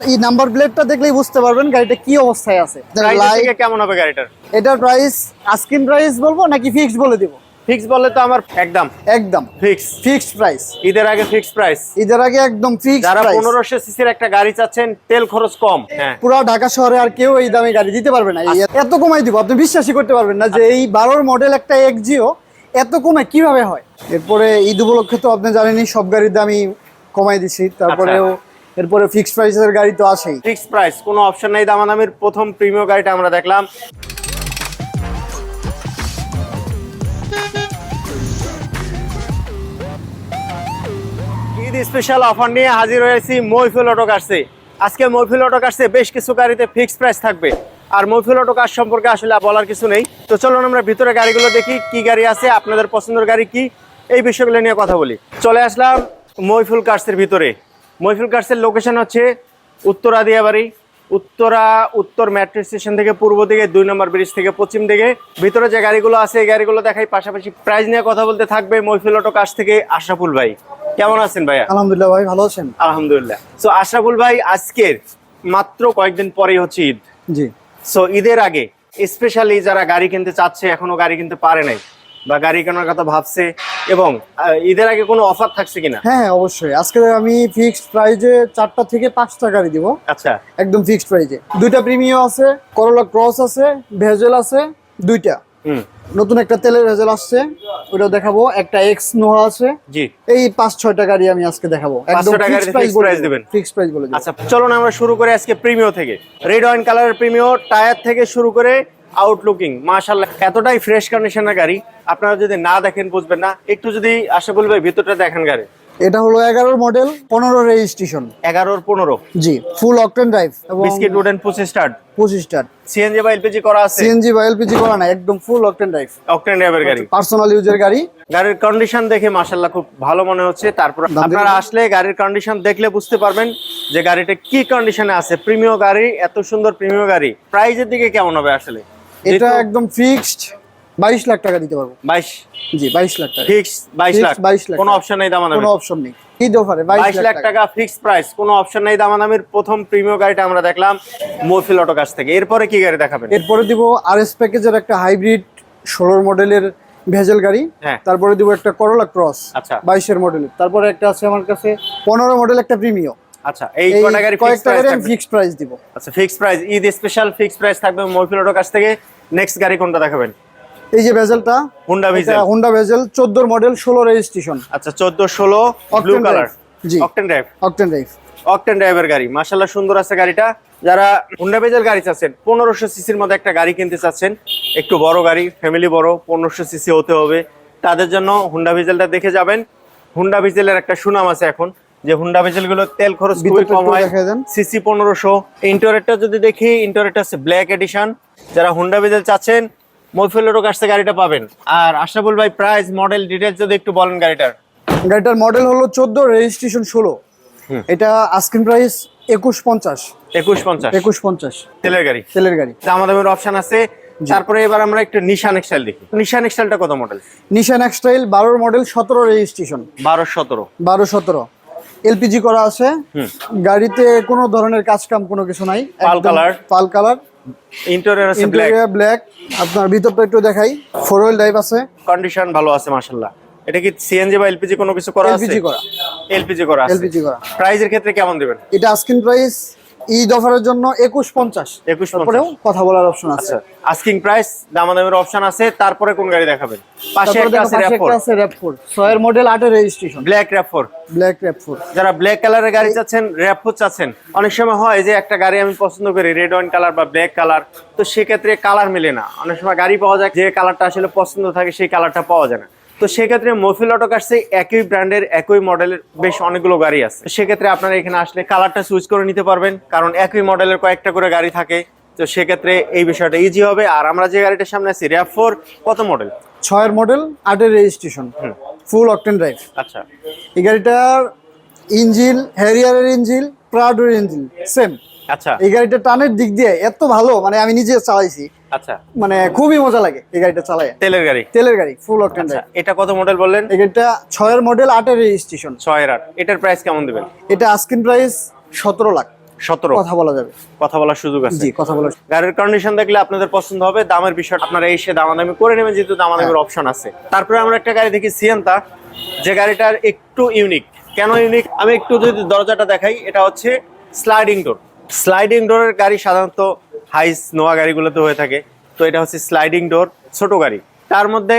এই নাম্বার প্লেটটা দেখলেই বুঝতে পারবেন গাড়িটা কি অবস্থায় আছে। কেমন হবে গাড়িটার? এটার প্রাইস আস্কিন প্রাইস বলব নাকি ফিক্সড বলে দিব? ফিক্স বললে তো আমার একদম। একদম। ফিক্স ফিক্সড প্রাইস ঈদের আগে ফিক্স প্রাইস ঈদের আগে একদম ফিক্সড যারা সিসির একটা গাড়ি চাচ্ছেন তেল খরচ কম। হ্যাঁ। পুরো ঢাকা শহরে আর কেউ এই দামে গাড়ি দিতে পারবে না। এত কমাই দিব আপনি বিশ্বাসই করতে পারবেন না যে এই বারোর মডেল একটা এক্সিও এত কমে কীভাবে হয়? এরপরে ঈদ উপলক্ষে তো আপনি জানেনই সব গাড়ির দামই কমাই দিছি। তারপরেও এরপরে ফিক্সড প্রাইসের গাড়ি তো আছেই। ফিক্স প্রাইস কোনো অপশন নাই। দামাদামির প্রথম প্রিমিয়াম গাড়িটা আমরা দেখলাম। ঈদ স্পেশাল অফার নিয়ে হাজির হয়েছি মইফুল অটো কার্সে আজকে মইফুল অটো কার্সে বেশ কিছু গাড়িতে ফিক্সড প্রাইস থাকবে। আর মইফুল অটো কার সম্পর্কে আসলে বলার কিছু নেই। তো চলুন আমরা ভিতরে গাড়িগুলো দেখি, কি গাড়ি আছে, আপনাদের পছন্দের গাড়ি কি? এই বিষয়গুলো নিয়ে কথা বলি। চলে আসলাম মইফুল কার্সের ভিতরে। মইফুল কার্সের লোকেশন হচ্ছে উত্তর আদিয়াবাড়ি উত্তরা উত্তর মেট্রো স্টেশন থেকে পূর্ব দিকে দুই নম্বর ব্রিজ থেকে পশ্চিম দিকে। ভিতরে যে গাড়িগুলো আছে এই গাড়িগুলো দেখাই। পাশাপাশি প্রাইস নিয়ে কথা বলতে থাকবে মইফুল অটো কার্স থেকে আশরাফুল ভাই। কেমন আছেন ভাইয়া? আলহামদুলিল্লাহ ভাই ভালো আছেন? আলহামদুলিল্লাহ। সো আশরাফুল ভাই আজকের মাত্র কয়েকদিন পরেই হচ্ছে ঈদ। জি। সো ঈদের আগে স্পেশালি যারা গাড়ি কিনতে চাচ্ছে এখনও গাড়ি কিনতে পারে নাই। বা গাড়ি কেনার কথা ভাবছে এবং ঈদের আগে কোনো অফার থাকছে কিনা? হ্যাঁ হ্যাঁ অবশ্যই। আজকে আমি ফিক্সড প্রাইজে চারটা থেকে পাঁচটা গাড়ি দিব। আচ্ছা। একদম ফিক্সড প্রাইজে দুইটা প্রিমিয়াম আছে করোলা ক্রস আছে ভেজেল আছে দুইটা। নতুন একটা তেলের ভেজেল আসছে ওটা দেখাবো। একটা এক্স নোহা আছে। জি। এই পাঁচ ছয়টা গাড়ি আমি আজকে দেখাবো। একদম ফিক্সড প্রাইস বলে দিবেন। ফিক্সড প্রাইস বলে আচ্ছা চলুন আমরা শুরু করে আজকে প্রিমিও থেকে। রেড ওয়াইন কালারের প্রিমিও টায়ার থেকে শুরু করে আউটলুকিং মাশাল্লাহ এতটাই ফ্রেশ কন্ডিশনের গাড়ি। আপনারা যদি না দেখেন বুঝবেন না। একটু যদি আশা বলবে ভিতরটা দেখেন গাড়ি। এটা হলো এগারোর মডেল পনেরো রেজিস্ট্রেশন এগারোর পনেরো। জি ফুল অকটেন ড্রাইভ এবং বিস্কিট উডেন পুসি স্টার্ট পঁচিশ স্টার সিএনজি বা এলপিজি করা আছে? সিএনজি বা এলপিজি করা না একদম ফুল অকটেন ড্রাইভ অকটেন ড্রাইভের গাড়ি। পার্সোনাল ইউজের গাড়ি। গাড়ির কন্ডিশন দেখে মাশাল্লাহ খুব ভালো মনে হচ্ছে। তারপর আপনারা আসলে গাড়ির কন্ডিশন দেখলে বুঝতে পারবেন যে গাড়িটা কি কন্ডিশনে আছে। প্রিমিয় গাড়ি এত সুন্দর প্রিমিয় গাড়ি। প্রাইজের দিকে কেমন হবে আসলে? এটা একদম ফিক্সড বাইশ লাখ টাকা দিতে পারব। বাইশ? জি বাইশ লাখ টাকা। ফিক্স বাইশ লাখ? 22 লাখ কোনো অপশন নেই দাম কোনো অপশন নেই। ঈদ অফারে বাইশ লাখ টাকা। ফিক্স প্রাইস কোনো অপশন নেই দামাদামির। প্রথম প্রিমিয় গাড়িটা আমরা দেখলাম মফিল অটো কাছ থেকে। এরপরে কি গাড়ি দেখাবেন? এরপরে দিব আর এস প্যাকেজের একটা হাইব্রিড ষোলোর মডেলের ভেজেল গাড়ি। হ্যাঁ। তারপরে দিব একটা করোলা ক্রস আচ্ছা। বাইশের মডেলের তারপরে একটা আছে আমার কাছে পনেরো মডেল একটা প্রিমিয়ম আচ্ছা এই কটা গাড়ি কয়েকটা গাড়ি আমি ফিক্সড প্রাইস দিব। আচ্ছা fix price Eid special fix price থাকবে অটো কাছ থেকে। নেক্সট গাড়ি কোনটা দেখাবেন? এই যে ভেজেলটা হুন্ডা ভিজেল হুন্ডা ভেজেল চোদ্দোর মডেল ষোলো রেজিস্ট্রেশন আচ্ছা চোদ্দ ষোলো ব্লু কালার জি। Octane drive octane drive octane ড্রাইভের গাড়ি। মাশাল্লাহ সুন্দর আছে গাড়িটা। যারা হুন্ডা বেজের গাড়ি চাচ্ছেন পনেরোশো সিসির মধ্যে একটা গাড়ি কিনতে চাচ্ছেন একটু বড় গাড়ি ফ্যামিলি বড় পনেরোশো সিসি হতে হবে। তাদের জন্য হুন্ডা ভিজেলটা দেখে যাবেন। হুন্ডা ভিজেলের একটা সুনাম আছে এখন। যে হুন্ডা ভিজেলগুলো তেল খরচ খুবই কম হয়। সিসি পনেরোশো। ইন্টারেটটা যদি দেখি ইন্টারেটটা হচ্ছে ব্ল্যাক এডিশন। যারা হুন্ডা ভিজেল চাচ্ছেন মফিলেরও কাছ থেকে গাড়িটা পাবেন। আর আশরাফুল ভাই প্রাইস মডেল ডিটেলস যদি একটু বলেন গাড়িটার। গাড়িটার মডেল হলো চোদ্দ রেজিস্ট্রেশন ষোলো। এটা আস্কিন প্রাইস একুশ পঞ্চাশ। একুশ পঞ্চাশ। একুশ পঞ্চাশ। তেলের গাড়ি। তেলের গাড়ি। দাম দামের অপশন আছে। তারপরে এবার আমরা একটু নিশান এক্সটাইল দেখি। নিশান এক্সটাইলটা কত মডেল নিশান এক্সটাইল বারোর মডেল সতেরো রেজিস্ট্রেশন বারো সতেরো। বারো সতেরো। এলপিজি করা আছে। গাড়িতে কোনো ধরনের কাজ কাম কোনো কিছু নাই। Pearl colour. Pearl colour interior আছে ব্ল্যাক ব্ল্যাক আপনার ভিতরটা একটু দেখাই। ফোর হুইল ড্রাইভ আছে। কন্ডিশন ভালো আছে মাশাআল্লাহ। এটা কি সিএনজি বা এলপিজি কোনো কিছু করা আছে? এলপিজি করা এলপিজি করা এলপিজি করা। প্রাইজের ক্ষেত্রে কেমন দিবেন? এটা আস্কিন প্রাইস ঈদ অফারের জন্য একুশ পঞ্চাশ। 21.50 তারপরেও কথা বলার অপশন আছে। আস্কিং প্রাইস দামাদামের অপশন আছে তারপরে কোন গাড়ি দেখাবেন? পাশে একটা আছে র‍্যাপ4 আছে র্যাপ ফোর ছয়ের মডেল আটের registration black RAV four black RAV যারা ব্ল্যাক কালারের গাড়ি চাচ্ছেন র‍্যাপ4 চাচ্ছেন অনেক সময় হয় যে একটা গাড়ি আমি পছন্দ করি রেড ওয়াইন কালার বা ব্ল্যাক কালার তো সেক্ষেত্রে কালার মেলে না। অনেক সময় গাড়ি পাওয়া যায় যে কালারটা আসলে পছন্দ থাকে সেই কালারটা পাওয়া যায় না। তো সেক্ষেত্রে মফিল অটো কার্সে একই ব্র্যান্ডের একই মডেলের বেশ অনেকগুলো গাড়ি আছে। সেক্ষেত্রে আপনারা এখানে আসলে কালারটা সুইচ করে নিতে পারবেন কারণ একই মডেলের কয়েকটা করে গাড়ি থাকে। তো সেক্ষেত্রে এই বিষয়টা ইজি হবে। আর আমরা যে গাড়িটার সামনে আছি র্যাপ ফোর কত মডেল ছয়ের মডেল আটের রেজিস্ট্রেশন ফুল অকটেন ড্রাইভ আচ্ছা। এই গাড়িটার ইঞ্জিন হ্যারিয়ারের ইঞ্জিন প্রাডোর ইঞ্জিল সেম আচ্ছা। এই গাড়িটা টানের দিক দিয়ে এত ভালো মানে আমি নিজে চালাইছি আচ্ছা। মানে খুবই মজা লাগে এই গাড়িটা চালায় তেলের গাড়ি? তেলের গাড়ি ফুল অকটেন আচ্ছা এটা কত মডেল বললেন? গাড়িটা ছয়ের মডেল আটের রেজিস্ট্রেশন ছয়ের আট। এটার প্রাইস কেমন দিবেন? এটা আস্কিন প্রাইস সতেরো লাখ। সতেরো? কথা বলা যাবে। কথা বলার সুযোগ আছে। জি কথা বলা গাড়ির কন্ডিশন দেখলে আপনাদের পছন্দ হবে। দামের আপনারা এসে দামাদামি করে নেবেন যেহেতু দামাদামির হ্যাঁ। অপশন আছে। তারপরে আমরা একটা গাড়ি দেখি সিয়ান্তা যে গাড়িটার একটু ইউনিক কেন ইউনিক আমি একটু যদি দরজাটা দেখাই এটা হচ্ছে স্লাইডিং ডোর স্লাইডিং ডোরের গাড়ি সাধারণত হাইস নোয়া গাড়িগুলোতে হয়ে থাকে। তো এটা হচ্ছে স্লাইডিং ডোর ছোট গাড়ি। তার মধ্যে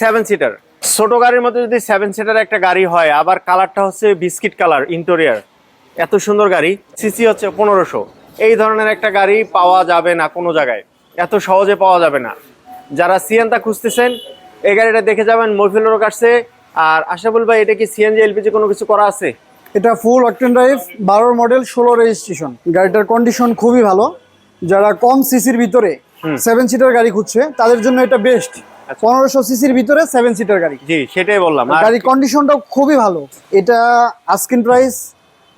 সেভেন সিটার ছোট গাড়ির মধ্যে যদি সেভেন সিটার একটা গাড়ি হয়, আবার কালারটা হচ্ছে বিস্কিট কালার ইন্টেরিয়ার এত সুন্দর গাড়ি সিসি হচ্ছে পনেরোশো। এই ধরনের একটা গাড়ি পাওয়া যাবে না কোনো জায়গায়। এত সহজে পাওয়া যাবে না। যারা সিএনটা খুঁজতেছেন, এই গাড়িটা দেখে যাবেন মহিফুলেরও কাছে আর আশাবুল ভাই, এটা কি সিএনজি এলপিজি কোনো কিছু করা আছে? এটা ফুল অকটেন ড্রাইভ বারোর মডেল ষোলো রেজিস্ট্রেশন গাড়িটার কন্ডিশন খুবই ভালো। যারা কম সিসির ভিতরে সেভেন সিটার গাড়ি খুঁজছে তাদের জন্য এটা বেস্ট আচ্ছা। পনেরোশো সিসির ভিতরে সেভেন সিটার গাড়ি। জি সেটাই বললাম। আর গাড়ির কন্ডিশনটাও খুবই ভালো। এটা আস্কিন প্রাইস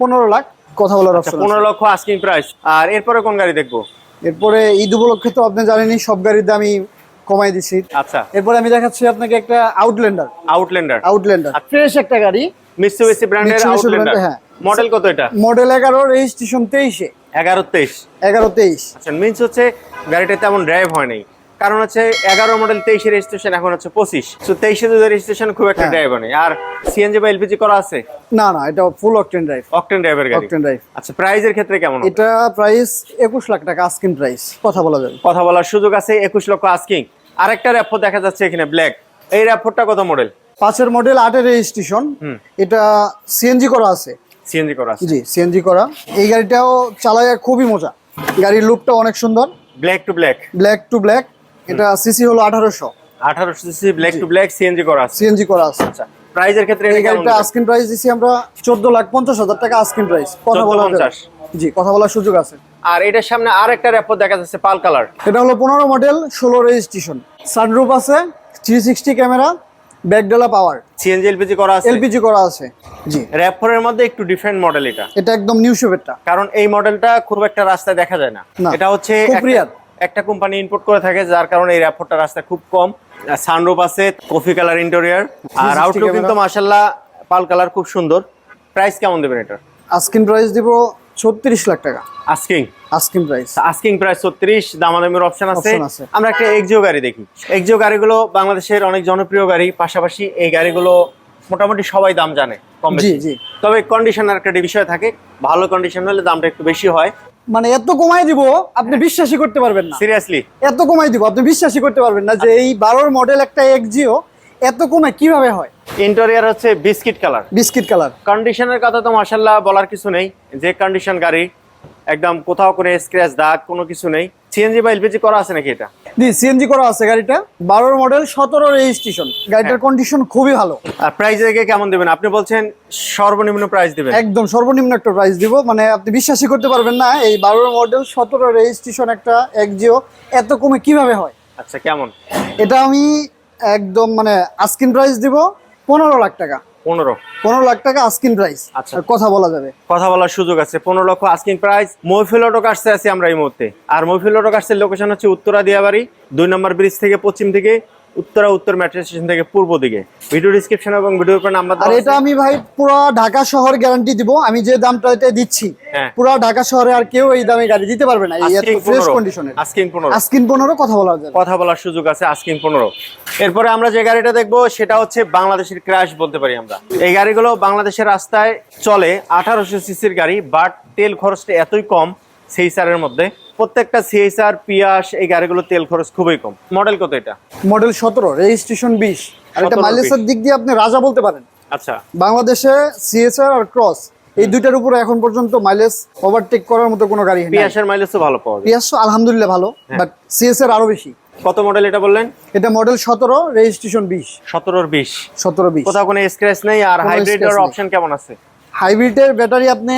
পনেরো লাখ। কথা বলার অপশন পনেরো লক্ষ আস্কিং প্রাইস আর এরপরে কোন গাড়ি দেখব? এরপরে ঈদ উপলক্ষে তো আপনি জানেনই সব গাড়ির দামই কমাই দিছি আচ্ছা। এরপরে আমি দেখাচ্ছি আপনাকে একটা আউটল্যান্ডার আউটল্যান্ডার আউটল্যান্ডার আচ্ছা। ফ্রেশ একটা গাড়ি। মিৎসুবিসি ব্র্যান্ডের আউটল্যান্ডার হ্যাঁ। মডেল কত এটা? মডেল এগারো রেজিস্ট্রেশন তেইশে। এগারো তেইশ। এগারো তেইশ। আচ্ছা মিনস হচ্ছে গাড়িটা তেমন ড্রাইভ হয় নাই। কারণ হচ্ছে এগারো মডেল তেইশে রেজিস্ট্রেশন এখন হচ্ছে পঁচিশ। তো তেইশে যদি রেজিস্ট্রেশন খুব একটা। ড্রাইভ হয় নাই। আর সিএনজি বা এলপিজি করা আছে? না না এটা ফুল অকটেন ড্রাইভ অকটেন ড্রাইভের গাড়ি। অকটেন ড্রাইভ আচ্ছা প্রাইজের ক্ষেত্রে কেমন এটা প্রাইস একুশ লাখ টাকা আস্কিন প্রাইস কথা বলা যাবে। কথা বলার সুযোগ আছে একুশ লক্ষ আস্কিং আরেকটা র্যাপো দেখা যাচ্ছে এখানে ব্ল্যাক এই র্যাপোরটা কত মডেল পাঁচের মডেল আটের রেজিস্ট্রেশন এটা সিএনজি করা আছে। সিএনজি করা জি সিএনজি করা। এই গাড়িটাও চালায় খুবই মজা। গাড়ির লুকটা অনেক সুন্দর। Black to black black to black এটা সিসি হলো আঠারোশো। আঠারোশো CC black to black CNG করা সিএনজি করা আছে। আচ্ছা প্রাইজের ক্ষেত্রে এই গাড়িটা আস্কিন প্রাইস দিছি আমরা চোদ্দ লাখ পঞ্চাশ হাজার টাকা আস্কিন প্রাইস কথা বলা যাবে 14,50 জি কথা বলার সুযোগ আছে। আর এটার সামনে আর একটা র্যাপো দেখা যাচ্ছে পাল কালার। এটা হলো পনেরো মডেল ষোলো রেজিস্ট্রেশন সানরুফ আছে থ্রি সিক্সটি ক্যামেরা ব্যাকডেলা পাওয়ার। সিএনজি এলপিজি করা আছে? এলপিজি করা আছে জি। র্যাপোরের মধ্যে একটু ডিফারেন্ট মডেল এটা। এটা একদম নিউ শেপেরটা কারণ এই মডেলটা খুব একটা রাস্তায় দেখা যায় না। এটা হচ্ছে একটা- কোম্পানি ইম্পোর্ট করে থাকে যার কারণে এই র্যাপোরটা রাস্তায় খুব কম। সানরুফ আছে কফি কালার ইন্টেরিয়ার আর 360 আউটলুক কিন্তু মাশাল্লাহ পাল কালার খুব সুন্দর। প্রাইস কেমন দেবেন এটার? আস্কিন প্রাইস দিব ছত্রিশ লাখ টাকা। Asking asking price asking price ছত্রিশ দামাদামির অপশন আছে। আমরা একটা এক্সিও গাড়ি দেখি। এক্সিও গাড়িগুলো বাংলাদেশের অনেক জনপ্রিয় গাড়ি পাশাপাশি এই গাড়িগুলো মোটামুটি সবাই দাম জানে কম জি বেশি। জি। তবে কন্ডিশনের একটা বিষয় থাকে ভালো কন্ডিশন হলে দামটা একটু বেশি হয়। মানে এত কমাই দিব আপনি বিশ্বাসই করতে পারবেন না। সিরিয়াসলি এত কমাই দিব আপনি বিশ্বাসই করতে পারবেন না যে এই বারোর মডেল একটা এক্সিও এত কমে কীভাবে হয়? ইন্টেরিয়ার হচ্ছে বিস্কিট কালার বিস্কিট কালার কন্ডিশনের কথা তো মার্শাল্লাহ বলার কিছু নেই। যে কন্ডিশন গাড়ি একদম কোথাও কোনো স্ক্র্যাচ দাগ কোনো কিছু নেই। সিএনজি বা এলপিজি করা আছে নাকি এটা? জি সিএনজি করা আছে গাড়িটা। বারোর মডেল সতেরো রেজিস্ট্রেশন গাড়িটার কন্ডিশন খুবই ভালো। আর প্রাইস কেমন দেবেন? আপনি বলছেন সর্বনিম্ন প্রাইস দেবেন। একদম সর্বনিম্ন একটা প্রাইস দিব। মানে আপনি বিশ্বাসই করতে পারবেন না এই বারোর মডেল সতেরো রেজিস্ট্রেশন একটা এক্সিও এত কমে কীভাবে হয়? আচ্ছা কেমন? এটা আমি একদম মানে আস্কিন প্রাইস দিব পনেরো লাখ টাকা। পনেরো। পনেরো লাখ টাকা আস্কিন প্রাইস আচ্ছা। আর কথা বলা যাবে। কথা বলার সুযোগ আছে পনেরো লক্ষ প্রাইস আছি আমরা এই মুহূর্তে। আর মহফিল অটো কাটসের লোকেশন হচ্ছে উত্তরা দিয়াবাড়ি দুই নম্বর ব্রিজ থেকে পশ্চিম দিকে। উত্তরা উত্তর মেট্রো স্টেশন থেকে পূর্ব দিকে। ভিডিও ডিসক্রিপশন এবং ভিডিওর উপর নাম্বার আর এটা আমি ভাই পুরো ঢাকা শহর গ্যারান্টি দিব। আমি যে দামটা এটা দিচ্ছি হ্যাঁ। পুরো ঢাকা শহরে আর কেউ এই দামে গাড়ি দিতে পারবে না। এই এত ফ্রেশ পনেরো। কন্ডিশনের আস্কিং পনেরো। আস্কিন পনেরো কথা বলা যাবে কথা বলার সুযোগ আছে আস্কিং পনেরো। এরপরে আমরা যে গাড়িটা দেখব সেটা হচ্ছে বাংলাদেশের ক্র্যাশ বলতে পারি আমরা। এই গাড়িগুলো বাংলাদেশের রাস্তায় চলে। আঠারোশো সিসির গাড়ি বাট তেল খরচটা এতই কম সিএসআর মধ্যে। প্রত্যেকটা সিএসআর পিয়াস এই গাড়িগুলো তেল খরচ খুবই কম। মডেল কত এটা? মডেল সতেরো রেজিস্ট্রেশন বিশ। আর এটা মাইলেজের দিক দিয়ে আপনি রাজা বলতে পারেন। আচ্ছা। বাংলাদেশে সিএসআর আর ক্রস এই দুইটার উপরে এখন পর্যন্ত মাইলেজ ওভারটেক করার মতো কোনো গাড়ি নেই। পিয়াসের মাইলেজ তো ভালো পাওয়া যায়। পিয়াস আলহামদুলিল্লাহ ভালো হ্যাঁ। বাট সিএসআর আরও বেশি। কত মডেল এটা বললেন? এটা মডেল সতেরো রেজিস্ট্রেশন বিশ। সতেরোর বিশ। সতেরো বিশ। কোথাও কোনো স্ক্র্যাচ নেই আর হাইব্রিডের scratch অপশন কেমন আছে? হাইব্রিডের ব্যাটারি আপনি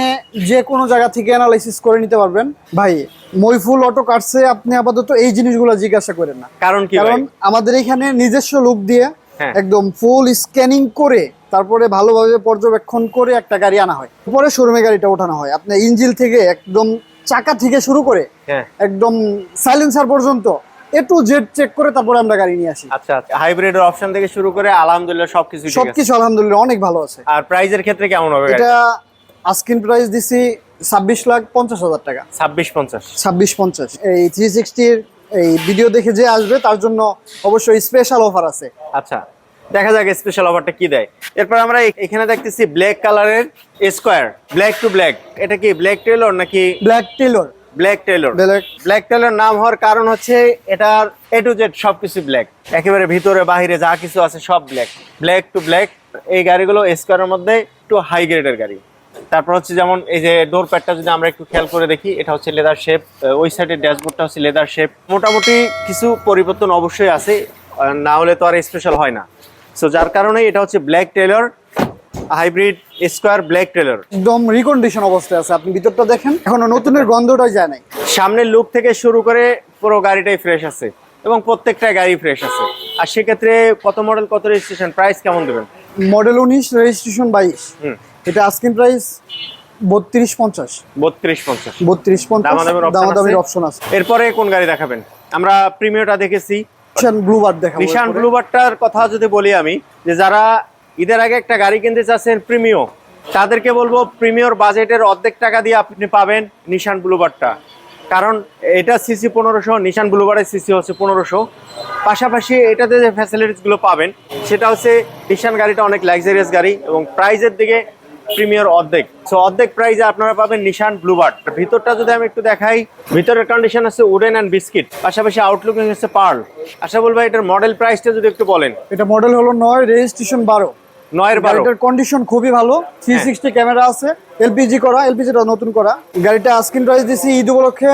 যে কোনো জায়গা থেকে অ্যানালাইসিস করে নিতে পারবেন। ভাই মইফুল অটো কাটসে আপনি আপাতত এই জিনিসগুলো জিজ্ঞাসা করেন না। কারণ কি কারণ আমাদের এখানে নিজস্ব লুক দিয়ে হ্যাঁ। একদম ফুল স্ক্যানিং করে তারপরে ভালোভাবে পর্যবেক্ষণ করে একটা গাড়ি আনা হয়। পরে শোরুমে গাড়িটা ওঠানো হয়। আপনার ইঞ্জিল থেকে একদম চাকা থেকে শুরু করে হ্যাঁ। একদম সাইলেন্সার পর্যন্ত এ টু জেড চেক করে তারপরে আমরা গাড়ি নিয়ে আসি। আচ্ছা হাইব্রিডের অপশন থেকে শুরু করে আলহামদুলিল্লাহ সবকিছু ঠিক সবকিছু আলহামদুলিল্লাহ অনেক ভালো আছে। আর প্রাইজের ক্ষেত্রে কেমন হবে এটা আস্কিন প্রাইস দিছি ছাব্বিশ লাখ পঞ্চাশ হাজার টাকা। ছাব্বিশ পঞ্চাশ। ছাব্বিশ পঞ্চাশ। এই থ্রি সিক্সটির এই ভিডিও দেখে যে আসবে তার জন্য অবশ্যই স্পেশাল অফার আছে। আচ্ছা দেখা যাক স্পেশাল অফারটা কি দেয়। এরপর আমরা এখানে দেখতেছি ব্ল্যাক কালারের স্কোয়ার ব্ল্যাক টু ব্ল্যাক এটা কি ব্ল্যাক টেলর নাকি black tailor black tailor black tailor নাম হওয়ার কারণ হচ্ছে এটার এ টু জেড সবকিছু ব্ল্যাক একেবারে ভিতরে বাহিরে যা কিছু আছে সব ব্ল্যাক ব্ল্যাক টু ব্ল্যাক এই গাড়িগুলো স্কোয়ারের মধ্যে একটু হাই গ্রেডের গাড়ি। তারপর হচ্ছে যেমন এই যে ডোর প্যাডটা যদি আমরা একটু খেয়াল করে দেখি এটা হচ্ছে লেদার শেপ ওই সাইডের ড্যাশবোর্ডটা হচ্ছে লেদার শেপ মোটামুটি কিছু পরিবর্তন অবশ্যই আছে না হলে তো আর স্পেশাল হয় না। সো যার কারণে এটা হচ্ছে black tailor hybrid square black tailor একদম রিকন্ডিশন অবস্থায় আছে আপনি ভিতরটা দেখেন এখনও নতুনের গন্ধটা যায় নাই। সামনের লুক থেকে শুরু করে পুরো গাড়িটাই ফ্রেশ আছে এবং প্রত্যেকটা গাড়ি ফ্রেশ আছে। আর সেক্ষেত্রে কত মডেল কত রেজিস্ট্রেশন প্রাইস কেমন দেবেন? মডেল উনিশ রেজিস্ট্রেশন বাইশ। হুম। এটা আস্কিং প্রাইস বত্রিশ পঞ্চাশ। বত্রিশ পঞ্চাশ। বত্রিশ পঞ্চাশ দামাদামির অপশন আছে। এরপরে কোন গাড়ি দেখাবেন? আমরা প্রিমিয়রটা দেখেছি। নিশান ব্লু বার দেখাবো নিশান এরপরে। ব্লুবারটার কথা যদি বলি আমি যে যারা ঈদের আগে একটা গাড়ি কিনতে চাচ্ছেন প্রিমিও, তাদেরকে বলব প্রিমিয়র বাজেটের অর্ধেক টাকা দিয়ে আপনি পাবেন নিশান ব্লুবারটা। কারণ এটা সিসি পনেরোশো, নিশান ব্লুবারের সিসি হচ্ছে পনেরোশো। পাশাপাশি এটাতে যে ফ্যাসিলিটিসগুলো পাবেন, সেটা হচ্ছে নিশান গাড়িটা অনেক লাক্সারিয়াস গাড়ি এবং প্রাইজের দিকে প্রিমিয়র অর্ধেক। সো অর্ধেক প্রাইজে আপনারা পাবেন নিশান ব্লুবার্ড। ভিতরটা যদি আমি একটু দেখাই, ভিতরের কন্ডিশন আছে উডেন অ্যান্ড বিস্কিট পাশাপাশি আউটলুকিং হচ্ছে পার্ল আশা বলব এটার মডেল প্রাইসটা যদি একটু বলেন। এটা মডেল হলো নয় রেজিস্ট্রেশন বারো। নয়ের বারো। কন্ডিশন খুবই ভালো। থ্রি হ্যাঁ। সিক্সটি ক্যামেরা আছে। এলপিজি করা এলপিজিটা নতুন করা। গাড়িটা আস্কিং প্রাইস দিছি ঈদ উপলক্ষে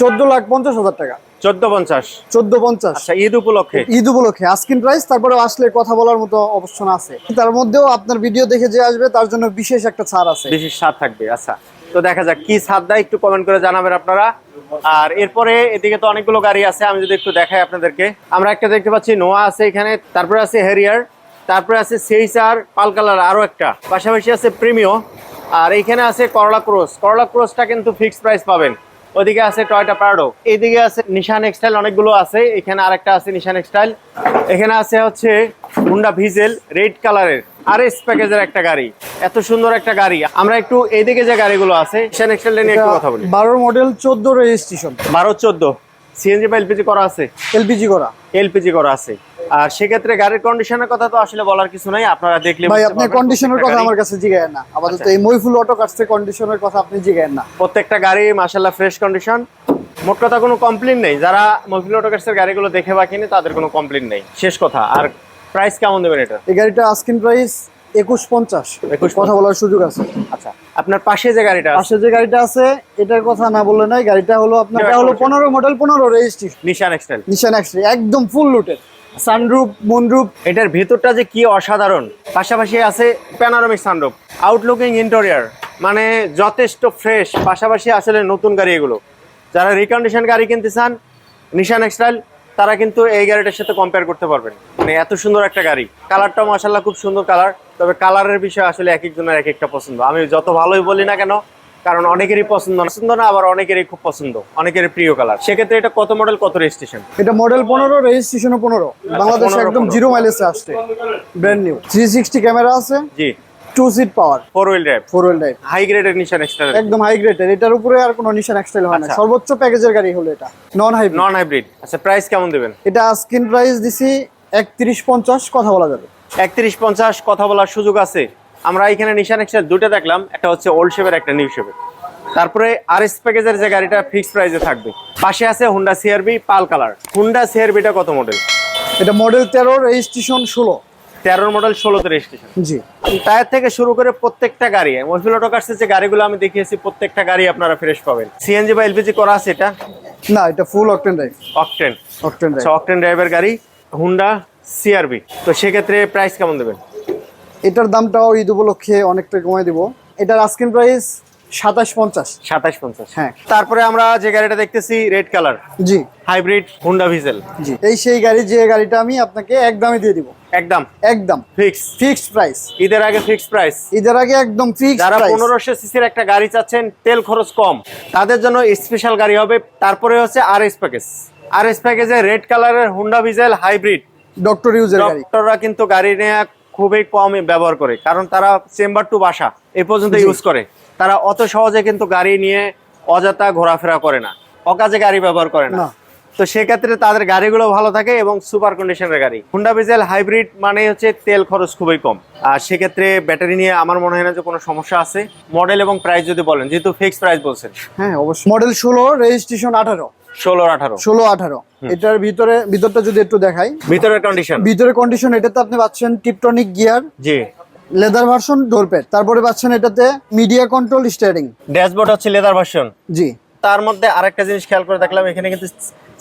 চোদ্দ লাখ পঞ্চাশ হাজার টাকা। চোদ্দ পঞ্চাশ চোদ্দ পঞ্চাশ আচ্ছা ঈদ উপলক্ষে? ঈদ উপলক্ষে আস্কিন প্রাইস তারপরে আসলে কথা বলার মতো অপশন আছে। তার মধ্যেও আপনার ভিডিও দেখে যে আসবে তার জন্য বিশেষ একটা ছাড় আছে। বিশেষ স্বাদ থাকবে আচ্ছা। তো দেখা যাক কি ছাড় দেয় একটু কমেন্ট করে জানাবেন আপনারা। আর এরপরে এদিকে তো অনেকগুলো গাড়ি আছে আমি যদি একটু দেখাই আপনাদেরকে। আমরা একটা দেখতে পাচ্ছি নোয়া আছে এখানে তারপরে আছে হেরিয়ার তারপরে আছে সেইসার পাল কালার আরও একটা। পাশাপাশি আছে প্রিমিও আর এইখানে আছে করলা ক্রস করলা ক্রসটা কিন্তু ফিক্সড প্রাইস পাবেন। ওদিকে আছে টয়টা প্যারাডো এইদিকে আছে নিশান এক্সটাইল অনেকগুলো আছে। এখানে আরেকটা আছে নিশান এক্সটাইল এখানে আছে হচ্ছে হুন্ডা ভিজেল রেড কালারের আর এস প্যাকেজের একটা গাড়ি। এত সুন্দর একটা গাড়ি। আমরা একটু এইদিকে যে গাড়িগুলো আছে নিশান এক্সটাইল নিয়ে একটু কথা বলি। বারোর মডেল চোদ্দ রেজিস্ট্রেশন বারো চোদ্দ। সিএনজি বা এলপিজি করা আছে? এলপিজি করা। এলপিজি করা আছে। আর সেক্ষেত্রে গাড়ির কন্ডিশনের কথা তো আসলে বলার কিছু নাই আপনারা দেখলে ভাই আপনি কন্ডিশনের কথা আমার কাছে জিগায়েন না। আপাতত আচ্ছা। এই মইফুল অটো কাটছে কন্ডিশনের কথা আপনি জিগায়েন না। প্রত্যেকটা গাড়ি মাসাল্লাহ ফ্রেশ কন্ডিশন মোট কথা কোনো কমপ্লেন নেই। যারা মহিলা অটোকার্সের গাড়িগুলো দেখে বা কিনে তাদের কোনো কমপ্লেন নেই। শেষ কথা। আর প্রাইস কেমন দেবেন এটা? এই গাড়িটা আস্কিন প্রাইস একুশ পঞ্চাশ। 21 কথা বলার সুযোগ আছে। আচ্ছা। আপনার পাশে যে গাড়িটা আছে? পাশে যে গাড়িটা আছে এটার কথা না বললে নাই। গাড়িটা হলো আপনার হলো? পনেরো মডেল পনেরো রেজিস্ট্রি নিশান এক্সটেল নিশান এক্সট্রা একদম ফুল লুটের সানরুপ মুনরুপ এটার ভেতরটা যে কি অসাধারণ। পাশাপাশি আছে প্যানারমিক সানরুপ আউটলুকিং ইন্টেরিয়ার মানে যথেষ্ট ফ্রেশ পাশাপাশি আসলে নতুন গাড়ি এগুলো। যারা রিকন্ডিশন গাড়ি কিনতে চান নিশান এক্সটাইল তারা কিন্তু এই গাড়িটার সাথে কম্পেয়ার করতে পারবেন। মানে এত সুন্দর একটা গাড়ি। কালারটাও মাসাল্লাহ খুব সুন্দর কালার তবে কালারের বিষয়ে আসলে এক একজনের এক একটা পছন্দ। আমি যত ভালোই বলি না কেন কারণ অনেকেরই পছন্দ পছন্দ না আবার অনেকেরই খুব পছন্দ। অনেকেরই প্রিয় কালার সেক্ষেত্রে এটা কত মডেল কত রেজিস্ট্রেশন এটা মডেল পনেরো রেজিস্ট্রেশনও পনেরো। বাংলাদেশে একদম জিরো মাইলেজে আসছে। Brand new three sixty camera আছে। জি। Two seat power four wheel drive four wheel drive high গ্রেডের নিশান এক্সটাইল একদম হাই গ্রেডের এটার উপরে আর কোনো নিশান এক্সটাইল হয় না। আচ্ছা। সর্বোচ্চ প্যাকেজের গাড়ি হলো এটা। নন হাইব্রিড নন হাইব্রিড আচ্ছা প্রাইস কেমন দেবেন? এটা স্ক্রিন প্রাইস দিছি একত্রিশ পঞ্চাশ কথা বলা যাবে। একত্রিশ পঞ্চাশ কথা বলার সুযোগ আছে? আমরা এখানে নিশান এক্সেল দুটো দেখলাম একটা হচ্ছে ওল্ড শেপের একটা নিউ শেপের তারপরে আর এস প্যাকেজের যে গাড়িটা ফিক্স প্রাইসে থাকবে। পাশে আছে Honda CRV pearl colour. Honda সিআরবিটা কত মডেল এটা মডেল তেরো রেজিস্ট্রেশন ষোলো। তেরোর মডেল ষোলোতে রেজিস্ট্রেশন জি। টায়ার থেকে শুরু করে প্রত্যেকটা গাড়ি মহিলা অটোকার্সের যে গাড়িগুলো আমি দেখিয়েছি প্রত্যেকটা গাড়ি আপনারা ফ্রেশ পাবেন। সিএনজি বা এলপিজি করা আছে এটা? না এটা full octane drive octane octane drive octane ড্রাইভের গাড়ি হুন্ডা সিআরবি তো সেক্ষেত্রে প্রাইস কেমন দেবেন? এটার দামটাও ঈদ উপলক্ষে অনেকটা কমাই দিব। এটার আস্কিন প্রাইস সাতাশ পঞ্চাশ। সাতাশ পঞ্চাশ। হ্যাঁ। তারপরে আমরা যে গাড়িটা দেখতেছি রেড কালার জি। হাইব্রিড হুন্ডা ভিজেল জি। এই সেই গাড়ি যে গাড়িটা আমি আপনাকে একদমই দিয়ে দিব। একদম। একদম। ফিক্স ফিক্সড প্রাইস ঈদের আগে ফিক্স প্রাইস ঈদের আগে একদম ফিক্সড যারা পনেরোশো সিসির একটা গাড়ি চাচ্ছেন তেল খরচ কম। তাদের জন্য স্পেশাল গাড়ি হবে। তারপরে হচ্ছে R S package R S প্যাকেজে রেড কালারের হুন্ডা ভিজেল হাইব্রিড ডক্টর ইউজের ডক্টররা কিন্তু গাড়ি নেওয়া খুবই কম ব্যবহার করে কারণ তারা চেম্বার টু বাসা এই পর্যন্ত ইউজ করে। তারা অত সহজে কিন্তু গাড়ি নিয়ে অযথা ঘোরাফেরা করে না অকাজে গাড়ি ব্যবহার করে না। তো সেক্ষেত্রে তাদের গাড়িগুলো ভালো থাকে এবং সুপার কন্ডিশনের গাড়ি। হুন্ডা ডিজেল হাইব্রিড মানে হচ্ছে তেল খরচ খুবই কম। আর সেক্ষেত্রে ব্যাটারি নিয়ে আমার মনে হয় না যে কোনো সমস্যা আছে। মডেল এবং প্রাইস যদি বলেন যেহেতু ফিক্স প্রাইস বলছেন। হ্যাঁ অবশ্যই। মডেল ষোলো রেজিস্ট্রেশন আঠারো। ষোলো আঠারো। ষোলো আঠারো। এটার ভিতরে ভিতরটা যদি একটু দেখাই। ভিতরের কন্ডিশন ভিতরে কন্ডিশন এটাতে আপনি পাচ্ছেন টিপটনিক গিয়ার জি। লেদার ভার্সন ডোরপ্যাড তারপরে পাচ্ছেন এটাতে মিডিয়া কন্ট্রোল স্টিয়ারিং ড্যাশবোর্ড হচ্ছে লেদার ভার্সন জি। তার মধ্যে আরেকটা জিনিস খেয়াল করে দেখলাম এখানে কিন্তু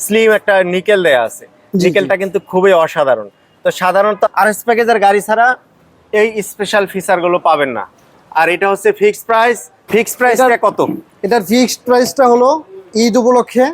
স্লিম একটা নিকেল দেয়া আছে। নিকেলটা কিন্তু খুবই অসাধারণ। তো সাধারণত আরএস প্যাকেজের গাড়ি ছাড়া এই স্পেশাল ফিচারগুলো পাবেন না। আর এটা হচ্ছে ফিক্সড প্রাইস ফিক্সড প্রাইসটা কত? এটার ফিক্সড প্রাইসটা হলো ঈদ উপলক্ষে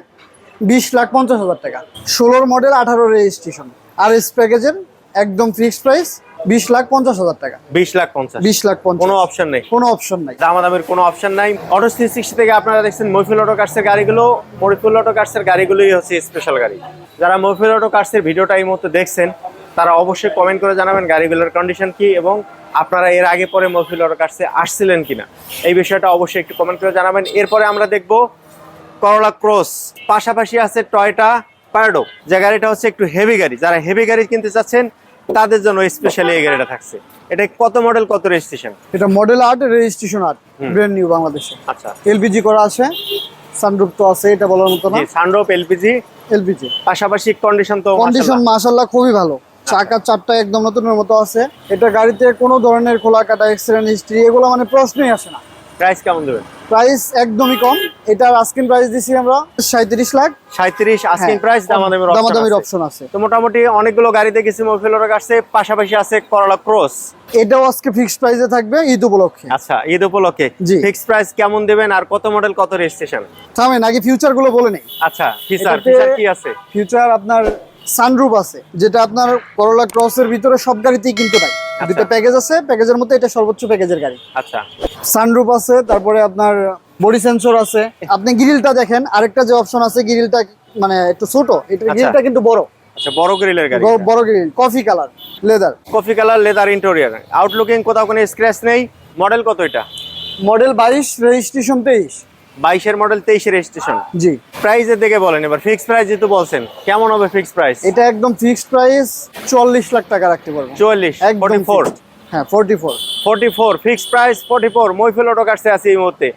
বিশ লাখ পঞ্চাশ হাজার টাকা। ষোলোর মডেল আঠারো রেজিস্ট্রেশন আর এস প্যাকেজের একদম ফিক্সড প্রাইস বিশ লাখ পঞ্চাশ হাজার টাকা। বিশ লাখ পঞ্চাশ। বিশ লাখ কোনো অপশন নেই। কোনো অপশন নাই। দামাদামের কোনো অপশন নাই। অটো থ্রি সিক্সটি থেকে আপনারা দেখছেন মহিফুল অটো কার্সের গাড়িগুলো মহিফুল অটো কার্সের গাড়িগুলোই হচ্ছে স্পেশাল গাড়ি। যারা মহিফুল অটো কার্সের ভিডিওটা এই মুহূর্তে দেখছেন তারা অবশ্যই কমেন্ট করে জানাবেন গাড়িগুলোর কন্ডিশন কি এবং আপনারা এর আগে পরে মহিফুল অটো কার্সে আসছিলেন কিনা। এই বিষয়টা অবশ্যই একটু কমেন্ট করে জানাবেন। এরপরে আমরা দেখব করলা ক্রস পাশাপাশি আছে টয়টা প্যারাডো যে গাড়িটা হচ্ছে একটু হেভি গাড়ি। যারা হেভি গাড়ি কিনতে চাচ্ছেন তাদের জন্য স্পেশালি এই গাড়িটা থাকছে। এটা কত মডেল কত রেজিস্ট্রেশন এটা মডেল আট রেজিস্ট্রেশন আট। ব্র্যান্ড নিউ বাংলাদেশে। আচ্ছা। এলপিজি করা আছে। সানরুফ তো আছে এটা বলার মতো না। জি সানরুফ এলপিজি এলপিজি পাশাপাশি কন্ডিশন তো কন্ডিশন মাশাল্লাহ খুবই ভালো। চাকা চারটা একদম নতুনের মতো আছে। এটা গাড়িতে কোনো ধরনের খোলা কাটা এক্সিডেন্ট হিস্ট্রি এগুলো মানে প্রশ্নই আসে না। প্রাইস কেমন দেবেন? প্রাইস একদমই কম। এটার আস্কিং প্রাইস দিছি আমরা সাঁত্রিশ লাখ। সাঁত্রিশ আস্কিং হ্যাঁ, প্রাইস দামাদামির অপশন অপশন আছে। তো মোটামুটি অনেকগুলো গাড়ি দেখেছি মফিলোর কাছে পাশাপাশি আছে করলা ক্রস এটাও আজকে ফিক্সড প্রাইসে থাকবে ঈদ উপলক্ষে। আচ্ছা ঈদ উপলক্ষে। জি। ফিক্স প্রাইস কেমন দেবেন আর কত মডেল কত রেজিস্ট্রেশন থামেন আগে ফিউচারগুলো বলে নেই। আচ্ছা ফিচার ফিচার কি আছে? ফিউচার আপনার সানরুফ আছে যেটা আপনার করোলা ক্রসের ভিতরে সব গাড়িতেই কিন্তু নাই দুটো প্যাকেজ আছে প্যাকেজের মধ্যে এটা সর্বোচ্চ প্যাকেজের গাড়ি। আচ্ছা। সানরুফ আছে তারপরে আপনার বডি সেন্সর আছে। আপনি গ্রিলটা দেখেন আরেকটা যে অপশন আছে গ্রিলটা মানে একটু ছোট এটা আচ্ছা। গ্রিলটা কিন্তু বড়। আচ্ছা বড় গ্রিলের গাড়ি বড়- grill coffee colour leather coffee colour leather interior outlooking কোথাও কোনো স্ক্র্যাচ নেই? মডেল কত এটা? মডেল বাইশ রেজিস্ট্রেশন তেইশ। বাইশের মডেল তেইশের রেজিস্ট্রেশন জি। প্রাইসের দিকে বলেন এবার ফিক্স প্রাইস যেহেতু বলছেন কেমন হবে ফিক্স প্রাইস এটা একদম ফিক্সড প্রাইস চল্লিশ লাখ টাকা রাখতে পারব। চুয়াল্লিশ একদম ফোর। হ্যাঁ forty four forty four fix price forty four Mohiful auto কাটছে আছে এই মুহূর্তে।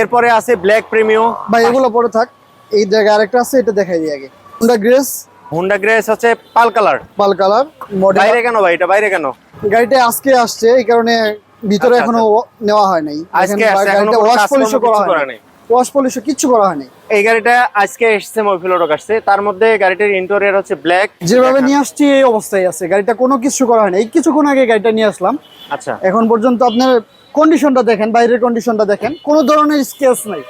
এরপরে আছে ব্ল্যাক প্রিমিয়ম ভাই এগুলো পরে থাক। এই জায়গায় আরেকটা আছে এটা দেখাই দিই আগে। হোন্ডা গ্রেস হুন্ডা গ্রেস হচ্ছে পাল কালার। পাল কালার বাইরে কেন ভাই? এটা বাইরে কেন? গাড়িটা আজকে আসছে এই কারণে ভিতরে আচ্ছা, এখনও নেওয়া হয় নাই। আজকে আসছে, এখনও ওয়াশ পলিশও করা হয় নেই। ওয়াশ পলিশও কিচ্ছু করা হয়নি। এই গাড়িটা আজকে এসছে মৈফিল আসছে তার মধ্যে গাড়িটার ইন্টেরিয়র হচ্ছে ব্ল্যাক যেভাবে নিয়ে আসছি এই অবস্থায় আছে। গাড়িটা কোনো কিছু করা হয়নি। এই কিছুক্ষণ আগে গাড়িটা নিয়ে আসলাম। আচ্ছা। এখন পর্যন্ত আপনার কন্ডিশনটা দেখেন বাইরের কন্ডিশনটা দেখেন। কোনো ধরনের স্কেচ নাই।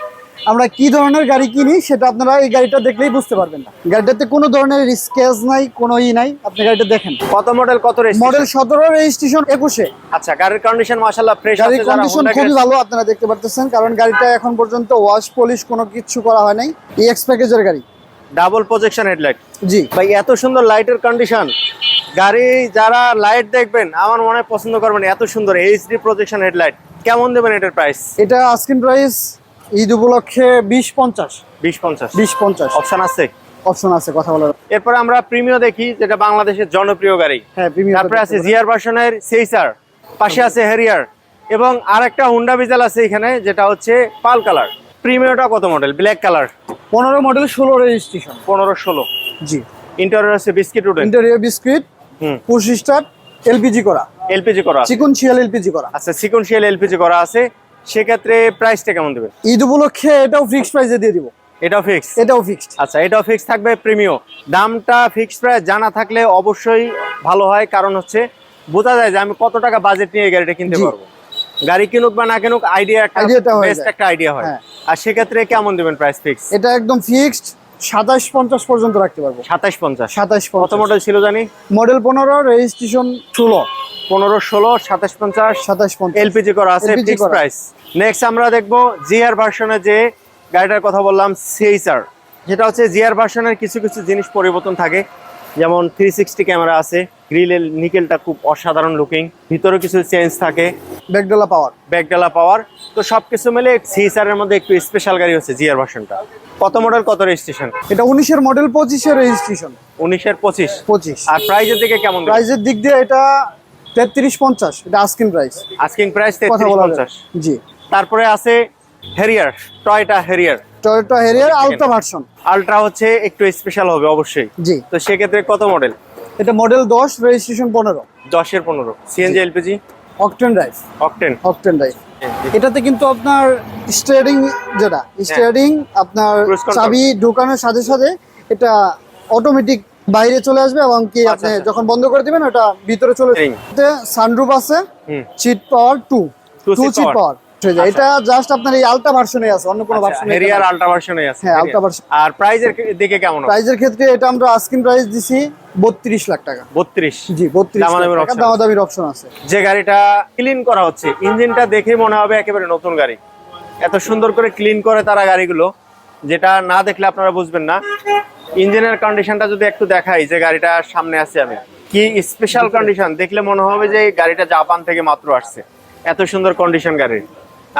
আমরা কি ধরনের গাড়ি কিনি সেটা আপনারা এই গাড়িটা দেখলেই বুঝতে পারবেন না। গাড়িটাতে কোনো ধরনের স্কেচ নাই কোনো ই নাই আপনি গাড়িটা দেখেন। কত মডেল কত মডেল সতেরো রেজিস্ট্রেশন একুশে। আচ্ছা গাড়ির কন্ডিশন মাশাআল্লাহ ফ্রেশ গাড়ির কন্ডিশন খুবই ভালো আপনারা দেখতে পারতেছেন কারণ গাড়িটা এখন পর্যন্ত ওয়াশ পলিশ কোনো কিছু করা হয় নাই। এক্স প্যাকেজের গাড়ি। ডাবল প্রজেকশন হেডলাইট জি। ভাই এত সুন্দর লাইটের কন্ডিশন গাড়ি যারা লাইট দেখবেন আমার মনে পছন্দ করবেন এত সুন্দর এইচডি প্রজেকশন হেডলাইট কেমন দেবেন এটার প্রাইস এটা আস্কিন প্রাইস ঈদ উপলক্ষে বিশ পঞ্চাশ। বিশ পঞ্চাশ। বিশ পঞ্চাশ। অপশন আছে? অপশন আছে কথা বলার এরপর আমরা প্রিমিয় দেখি যেটা বাংলাদেশের জনপ্রিয় গাড়ি। হ্যাঁ তারপরে আছে জিআর ভার্সনের সেইসার পাশে আছে হ্যারিয়ার এবং আরেকটা হুন্ডা বিজাল আছে এখানে যেটা হচ্ছে পাল কালার। প্রিমিয়টা কত মডেল ব্ল্যাক কালার। পনেরো মডেল ষোলো রেজিস্ট্রেশন পনেরো ষোলো। জি। ইন্টারিয়র আছে biscuit wooden interior biscuit push start LPG করা। এলপিজি করা আছে। চিকন শিয়াল এলপিজি করা। আচ্ছা সিকোয়েন্সিয়াল এলপিজি করা আছে। সেক্ষেত্রে প্রাইসটা কেমন দেবে? ঈদ উপলক্ষে এটাও ফিক্সড প্রাইসে দিয়ে দিব। এটাও ফিক্স এটাও ফিক্সড আচ্ছা এটাও ফিক্স থাকবে প্রিমিয় দামটা ফিক্স প্রাইস জানা থাকলে অবশ্যই ভালো হয় কারণ হচ্ছে বোঝা যায় যে আমি কত টাকা বাজেট নিয়ে গাড়িটা কিনতে পারব। গাড়ি কিনুক বা না কিনুক আইডিয়া একটা বেস্ট একটা আইডিয়া হয়। হ্যাঁ। আর সেক্ষেত্রে কেমন দেবেন প্রাইস ফিক্স এটা একদম ফিক্সড সাতাশ পঞ্চাশ পর্যন্ত রাখতে পারব। সাতাশ পঞ্চাশ। সাতাশ কত মডেল ছিল জানি? মডেল পনেরো রেজিস্ট্রেশন ষোলো। পনেরো ষোলো সাতাশ পঞ্চাশ সাতাশ এলপিজি করা আছে ফিক্স প্রাইস নেক্সট আমরা দেখব জিআর ভার্সনে যে গাড়িটার কথা বললাম সিএইচআর যেটা হচ্ছে জিআর ভার্সনের কিছু কিছু জিনিস পরিবর্তন থাকে। যেমন থ্রি সিক্সটি ক্যামেরা আছে গ্রিলের নিকেলটা খুব অসাধারণ লুকিং ভিতরে কিছু চেঞ্জ থাকে। ব্যাকডালা পাওয়ার ব্যাকডালা পাওয়ার তো সবকিছু মিলে সিএসআর এর মধ্যে একটু স্পেশাল গাড়ি হচ্ছে জিআর ভার্সনটা কত মডেল কত রেজিস্ট্রেশন এটা উনিশের মডেল পঁচিশের রেজিস্ট্রেশন উনিশের পঁচিশ। পঁচিশ। আর প্রাইজের দিকে কেমন প্রাইসের দিক দিয়ে এটা তেত্রিশ পঞ্চাশ এটা আস্কিন প্রাইস আস্কিং প্রাইস কথা বলা জি। তারপরে আছে Harrier Toyota Harrier Toyota Harrier ultra version ultra হচ্ছে একটু স্পেশাল হবে অবশ্যই। জি। তো সেক্ষেত্রে কত মডেল এটা মডেল দশ রেজিস্ট্রেশন পনেরো। দশের পনেরো। CNG LPG octane drive octane octane drive এটাতে কিন্তু আপনার স্টিয়ারিং যেটা স্টিয়ারিং আপনার চাবি ঢোকানোর সাথে সাথে এটা অটোমেটিক বাইরে চলে আসবে এবং কি আচ্ছা, আপনি আচ্ছা। যখন বন্ধ করে দিবেন ওটা ভিতরে চলে। এতে সানরুফ আছে seat power two two power। Power এটা জাস্ট আপনার এই ভার্সনে আছে অন্য কোনো ভার্সনে হেরিয়ার আলট্রা ভার্সনে আছে হ্যাঁ। আর প্রাইজের দিকে কেমন প্রাইজের ক্ষেত্রে এটা আমরা প্রাইস দিছি বত্রিশ লাখ টাকা। জি দামাদামির অপশন আছে। যে গাড়িটা ক্লিন করা হচ্ছে ইঞ্জিনটা দেখে মনে হবে একেবারে নতুন গাড়ি। এত সুন্দর করে ক্লিন করে তারা গাড়িগুলো যেটা না দেখলে আপনারা বুঝবেন না। ইঞ্জিনের কন্ডিশনটা যদি একটু দেখাই যে গাড়িটা সামনে আছে আমি কি স্পেশাল কন্ডিশন দেখলে মনে হবে যে গাড়িটা জাপান থেকে মাত্র আসছে। এত সুন্দর কন্ডিশন গাড়ির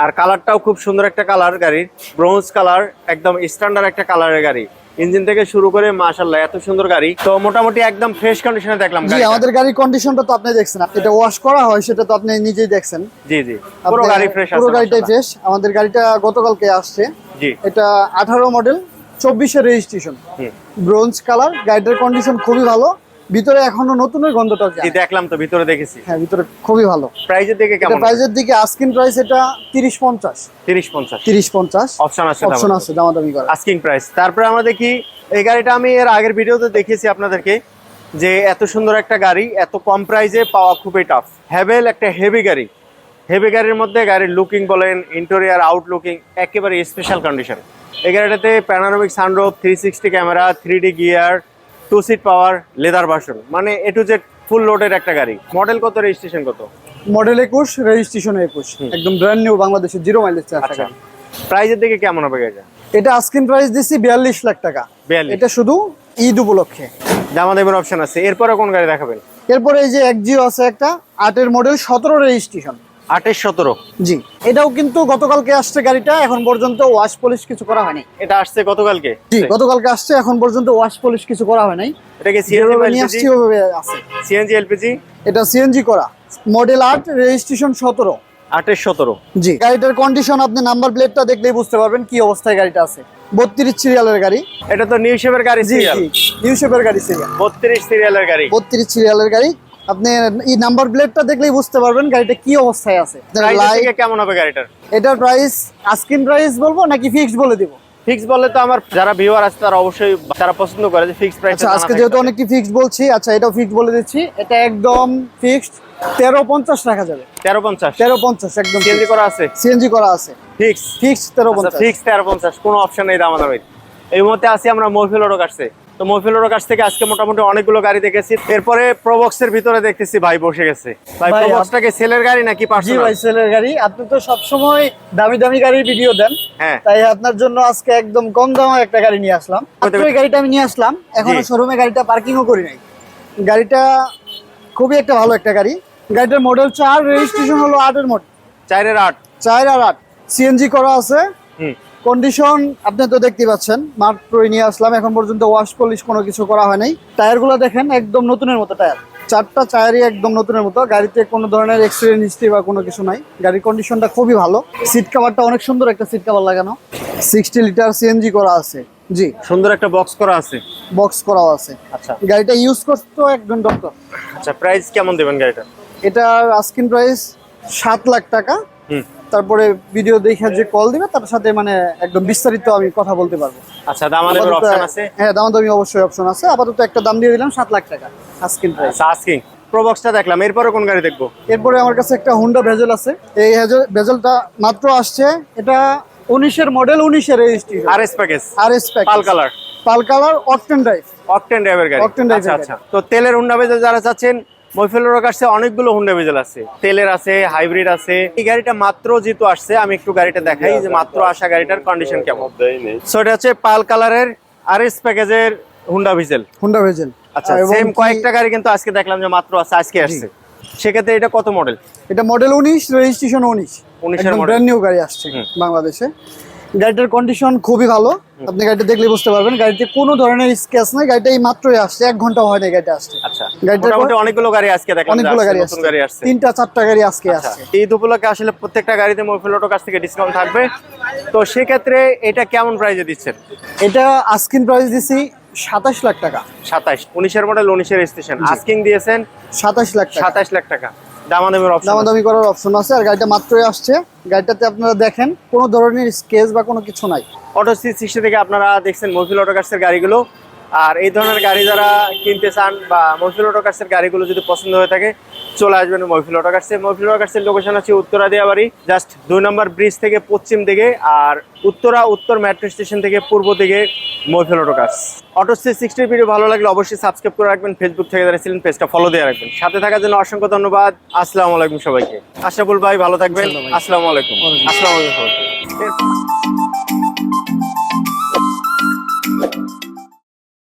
আর কালারটাও খুব সুন্দর একটা কালার গাড়ির ব্রোঞ্জ কালার একদম স্ট্যান্ডার্ড একটা কালারের গাড়ি। ইঞ্জিন থেকে শুরু করে মাশাল্লাহ এত সুন্দর গাড়ি। তো মোটামুটি একদম ফ্রেশ কন্ডিশনে দেখলাম জি আমাদের গাড়ির কন্ডিশনটা তো আপনি দেখছেন। এটা ওয়াশ করা হয় সেটা তো আপনি নিজেই দেখছেন। জি জি। পুরো গাড়ি ফ্রেশ আছে পুরো গাড়িটাই। ফ্রেশ আমাদের গাড়িটা গতকালকে আসছে। জি। এটা আঠারো মডেল চব্বিশের রেজিস্ট্রেশন ব্রোঞ্জ কালার গাড়িটার কন্ডিশন খুবই ভালো। ভিতরে এখনও নতুনের গন্ধটা জি দেখলাম তো ভিতরে দেখেছি। হ্যাঁ ভিতরে খুবই ভালো। প্রাইজের দিকে কেমন প্রাইসের দিকে আস্কিং প্রাইস এটা তিরিশ পঞ্চাশ। তিরিশ পঞ্চাশ। তিরিশ পঞ্চাশ। অপশন আছে অপশন আছে দামাদামি করা। আস্কিং প্রাইস তারপরে আমরা দেখি এই গাড়িটা আমি এর আগের ভিডিওতে দেখিয়েছি আপনাদেরকে যে এত সুন্দর একটা গাড়ি এত কম প্রাইসে পাওয়া খুবই টাফ হ্যাভেল একটা হেভি গাড়ি। হেভি গাড়ির মধ্যে গাড়ির লুকিং বলেন ইন্টেরিয়ার আউট লুকিং একেবারে স্পেশাল কন্ডিশন এই গাড়িটাতে panoramic sunroof three sixty camera three D gear two seat power leather version মানে এ টু জেড ফুল লোডের একটা গাড়ি। মডেল কত রেজিস্ট্রেশন কত? মডেল একুশ রেজিস্ট্রেশন একুশ। একদম ব্র্যান্ড নিউ বাংলাদেশের জিরো মাইলেজ আচ্ছা। প্রাইজের দিকে কেমন হবে গাড়িটা? এটা আস্কিন প্রাইস দিচ্ছি বিয়াল্লিশ লাখ টাকা। 42 এটা শুধু ঈদ উপলক্ষে। জামা দেবের অপশন আছে। এরপরে কোন গাড়ি দেখাবেন? এরপরে এই যে এক জিও আছে একটা আটের মডেল সতেরো রেজিস্ট্রেশন আটের সতেরো। জি। এটাও কিন্তু গতকালকে আসছে গাড়িটা এখন পর্যন্ত ওয়াশ পলিশ কিছু করা হয়নি। এটা আসছে গতকালকে? জি গতকালকে আসছে এখন পর্যন্ত ওয়াশ পলিশ কিছু করা হয় নাই। এটা কি যেভাবে নিয়ে সিএনজি আছে। সিএনজি এলপিজি এটা সিএনজি করা। মডেল আট রেজিস্ট্রেশন সতেরো। আটের সতেরো। জি গাড়িটার কন্ডিশন আপনি নাম্বার প্লেটটা দেখলেই বুঝতে পারবেন কি অবস্থায় গাড়িটা আছে। বত্রিশ সিরিয়ালের গাড়ি। এটা তো নিউ শেপের গাড়ি জি নিউ শেপের গাড়ি সিরিয়াল বত্রিশ সিরিয়ালের গাড়ি। বত্রিশ সিরিয়ালের গাড়ি। আপনি এই নাম্বার প্লেটটা দেখলেই বুঝতে পারবেন গাড়িটা কি অবস্থায় আছে। প্রাইস কেমন হবে গাড়িটার? এটার প্রাইস আস্কিন প্রাইস বলব নাকি ফিক্সড বলে দিব? ফিক্স বললে তো আমার যারা ভিউয়ার আছে তারা অবশ্যই তারা পছন্দ করে যে ফিক্স প্রাইস আচ্ছা আজকে যেহেতু অনেকটি ফিক্সড বলছি আচ্ছা এটাও ফিক্সড বলে দিচ্ছি। এটা একদম ফিক্সড তেরো পঞ্চাশ রাখা যাবে। তেরো পঞ্চাশ। তেরো পঞ্চাশ একদম সিএনজি করা আছে? সিএনজি করা আছে। ফিক্স ফিক্সড তেরো পঞ্চাশ। ফিক্স তেরো পঞ্চাশ কোনো অপশন নেই দাম দামের এই মুহূর্তে আছি আমরা মহফিল ওর কাছে তো মহফিল ওর কাছ থেকে আজকে মোটামুটি অনেকগুলো গাড়ি দেখেছি। এরপরে প্রবক্সের ভিতরে দেখতেছি ভাই বসে গেছে। ভাই সেলের গাড়ি নাকি জি ভাই সেলের গাড়ি। আপনি তো সবসময় দামি দামি গাড়ির ভিডিও দেন। হ্যাঁ। তাই আপনার জন্য আজকে একদম কম দামে একটা গাড়ি নিয়ে আসলাম। এই গাড়িটা আমি নিয়ে আসলাম। এখনও। শোরুমে গাড়িটা পার্কিংও করি নাই। গাড়িটা খুবই একটা ভালো একটা গাড়ি। গাড়িটার মডেল চার রেজিস্ট্রেশন হলো আটের মডেল চারের আট। চার আর আট। সিএনজি করা আছে। হুম। কন্ডিশন আপনি তো দেখতে পাচ্ছেন মাত্রই নিয়ে আসলাম এখন পর্যন্ত ওয়াশ পলিশ কোনো কিছু করা হয় নাই। টায়ারগুলো দেখেন একদম নতুনের মতো টায়ার। চারটা টায়ারই একদম নতুনের মতো গাড়িতে কোনো ধরনের এক্সিডেন্ট হিস্ট্রি বা কোনো কিছু নাই। গাড়ির কন্ডিশনটা খুবই ভালো। সিট কাভারটা অনেক সুন্দর একটা সিট কাভার লাগানো। সিক্সটি লিটার সিএনজি করা আছে। জি। সুন্দর একটা বক্স করা আছে। বক্স করাও আছে। আচ্ছা। গাড়িটা ইউজ করতো একজন ডক্টর আচ্ছা প্রাইস কেমন দেবেন গাড়িটা এটার আস্কিন প্রাইস সাত লাখ টাকা। হুম। তারপরে ভিডিও দেখে যে কল দিবে তার সাথে মানে একদম বিস্তারিত আমি কথা বলতে পারব। আচ্ছা আপাতত- অপশন আছে? হ্যাঁ দামাদামি অবশ্যই অপশন আছে। আপাতত একটা দাম দিয়ে দিলাম সাত লাখ টাকা আস্কিন প্রাইস আস্কিং প্রবক্সটা দেখলাম এরপরে কোন গাড়ি দেখব? এরপরে আমার কাছে একটা হুন্ডা ভেজেল আছে। এই ভেজেলটা মাত্র আসছে এটা উনিশের মডেল উনিশের registration R S package R S pearl colour pearl colour octane drive octane driver গাড়ি। Drive আচ্ছা আচ্ছা। তো তেলের হুন্ডা বেজেল যারা চাচ্ছেন মহিফেলের কাছে অনেকগুলো হুন্ডা বেজেল আছে। তেলের আছে হাইব্রিড আছে। এই গাড়িটা মাত্র যেহেতু আসছে আমি একটু গাড়িটা দেখাই যে মাত্র আসা গাড়িটার কন্ডিশন কেমন। সো এটা হচ্ছে পাল কালারের আর এস প্যাকেজের হুন্ডা ভিজেল হুন্ডা ভেজেল আচ্ছা সেম কয়েকটা গাড়ি কিন্তু আজকে দেখলাম যে মাত্র আছে আজকে আসছে। সেক্ষেত্রে এটা কত মডেল এটা মডেল উনিশ রেজিস্ট্রেশন উনিশ। 19 এর একদম model। ব্র্যান্ড নিউ গাড়ি আসছে বাংলাদেশে। গাড়িটার কন্ডিশন খুবই ভালো। আপনি গাড়িটা দেখলে বুঝতে পারবেন গাড়িতে কোনো ধরনের স্ক্র্যাচ নাই গাড়িটা এই মাত্রই আসছে এক ঘণ্টা হয় না গাড়িটা আসছে আচ্ছা মোটামুটি অনেকগুলো গাড়ি আজকে দেখলাম অনেকগুলো গাড়ি আসছে। গাড়ি আসছে। তিনটা চারটা গাড়ি আজকে আচ্ছা, আসছে। ঈদ উপলক্ষে আসলে প্রত্যেকটা গাড়িতে মহিফুল অটো কাছ থেকে ডিসকাউন্ট থাকবে। তো সেক্ষেত্রে এটা কেমন প্রাইজে দিচ্ছেন? এটা আস্কিন প্রাইস দিছি সাতাশ লাখ টাকা। সাতাশ উনিশের মডেল উনিশের স্টেশন আস্কিং দিয়েছেন সাতাশ লাখ টাকা। সাতাশ লাখ টাকা। দামাদামের অপশন দামাদামি করার অপশন আছে। আর গাড়িটা মাত্রই আসছে। গাড়িটাতে আপনারা দেখেন কোনো ধরনের স্কেচ বা কোনো কিছু নাই। অটো সি সিক্সটি থেকে আপনারা দেখছেন মহিফুল অটো কার্সের গাড়িগুলো। আর এই ধরনের গাড়ি যারা কিনতে চান বা মহিফুল অটো কার্সের গাড়িগুলো যদি পছন্দ হয়ে থাকে চলে আসবেন মহিফুল অটো কার্সে মহিফুল অটো লোকেশন আছে উত্তরা দিয়াবাড়ি জাস্ট দুই নম্বর ব্রিজ থেকে পশ্চিম দিকে আর উত্তরা উত্তর মেট্রো স্টেশন থেকে পূর্ব দিকে Mohiful auto cars auto C সিক্সটির video ভালো লাগলে অবশ্যই সাবস্ক্রাইব করে রাখবেন। ফেসবুক থেকে যারা ছিলেন পেজটা ফলো দিয়ে রাখবেন। সাথে থাকার জন্য অসংখ্য ধন্যবাদ। আসসালামু আলাইকুম সবাইকে। আশরাফুল ভাই ভালো থাকবেন। আসসালামু আলাইকুম। আসসালামু আলাইকুম।